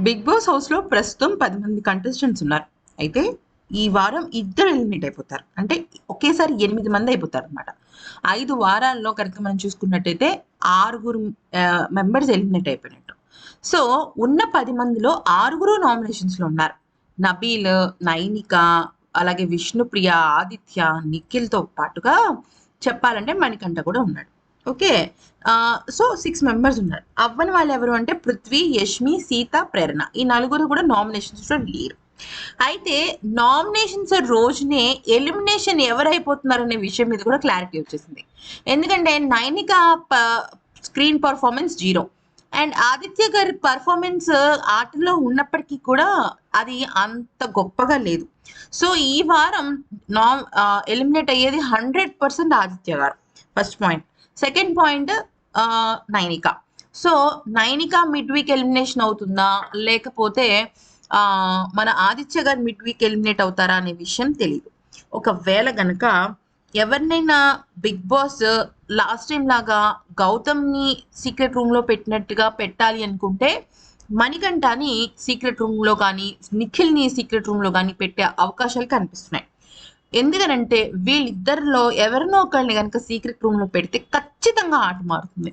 Big boss హౌస్లో ప్రస్తుతం పది మంది కంటెస్టెంట్స్ ఉన్నారు. అయితే ఈ వారం ఇద్దరు ఎలిమినేట్ అయిపోతారు. అంటే ఒకేసారి ఎనిమిది మంది అయిపోతారు అనమాట ఐదు వారాల్లో కనుక మనం చూసుకున్నట్టయితే ఆరుగురు మెంబర్స్ ఎలిమినేట్ అయిపోయినట్టు. సో ఉన్న పది మందిలో ఆరుగురు నామినేషన్స్లో ఉన్నారు. నబీల్ నైనిక అలాగే విష్ణుప్రియ ఆదిత్య నిఖిల్తో పాటుగా చెప్పాలంటే మణికంఠ కూడా ఉన్నాడు. ఓకే. సో సిక్స్ మెంబర్స్ ఉన్నారు. అవ్వని వాళ్ళు ఎవరు అంటే పృథ్వీ యష్మి సీత ప్రేరణ. ఈ నలుగురు కూడా నామినేషన్స్లో లేరు అయితే నామినేషన్స్ రోజునే ఎలిమినేషన్ ఎవరైపోతున్నారు అనే విషయం మీద కూడా క్లారిటీ వచ్చేసింది. ఎందుకంటే Nainika screen performance zero and Aditya గారి పర్ఫార్మెన్స్ ఆటలో ఉన్నప్పటికీ కూడా అది అంత గొప్పగా లేదు. సో ఈ వారం నా ఎలిమినేట్ అయ్యేది హండ్రెడ్ పర్సెంట్ ఆదిత్య గారు. First point second point Nainika so Nainika mid week elimination అవుతుందా? లేకపోతే మన ఆదిత్య గారు మిడ్ వీక్ ఎలిమినేట్ అవుతారా అనే విషయం తెలియదు ఒకవేళ గనక ఎవరినైనా బిగ్ బాస్ లాస్ట్ టైం లాగా గౌతమ్ని సీక్రెట్ రూమ్లో పెట్టినట్టుగా పెట్టాలి అనుకుంటే మణికంఠని సీక్రెట్ రూమ్లో కానీ నిఖిల్ని సీక్రెట్ రూమ్లో కానీ పెట్టే అవకాశాలు కనిపిస్తున్నాయి. ఎందుకనంటే వీళ్ళిద్దరిలో ఎవరినో ఒకరిని కనుక సీక్రెట్ రూమ్లో పెడితే ఖచ్చితంగా ఆట మారుతుంది.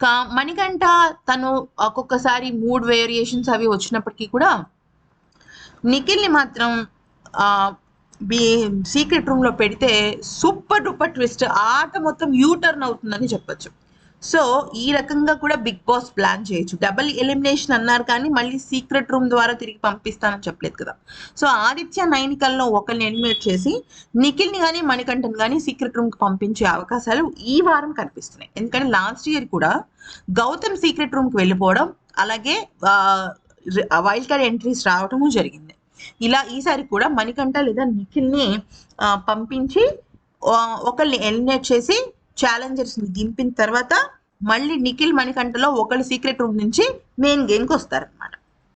కా మణికంఠ తను ఒక్కొక్కసారి మూడ్ వేరియేషన్స్ అవి వచ్చినప్పటికీ కూడా నిఖిల్ని మాత్రం సీక్రెట్ రూమ్లో పెడితే సూపర్ డూపర్ ట్విస్ట్ ఆట మొత్తం యూ టర్న్ అవుతుందని చెప్పచ్చు. సో ఈ రకంగా కూడా బిగ్ బాస్ ప్లాన్ చేయొచ్చు. డబుల్ ఎలిమినేషన్ అన్నారు కానీ మళ్ళీ సీక్రెట్ రూమ్ ద్వారా తిరిగి పంపిస్తానని చెప్పలేదు కదా. సో ఆదిత్య నైనికల్లో ఒకరిని ఎలిమినేట్ చేసి నిఖిల్ని కానీ మణికంఠన్ కానీ సీక్రెట్ రూమ్కి పంపించే అవకాశాలు ఈ వారం కనిపిస్తున్నాయి. ఎందుకంటే లాస్ట్ ఇయర్ కూడా గౌతమ్ సీక్రెట్ రూమ్కి వెళ్ళిపోవడం అలాగే వైల్డ్ కార్డ్ ఎంట్రీస్ రావడము జరిగింది. ఇలా ఈసారి కూడా మణికంఠ లేదా నిఖిల్ని పంపించి ఒకరిని ఎలిమినేట్ చేసి ఛాలెంజర్స్ని దింపిన తర్వాత మళ్ళీ నిఖిల్ మణికంఠలో ఒకళ్ళు సీక్రెట్ రూమ్ నుంచి మెయిన్ గేమ్కి వస్తారనమాట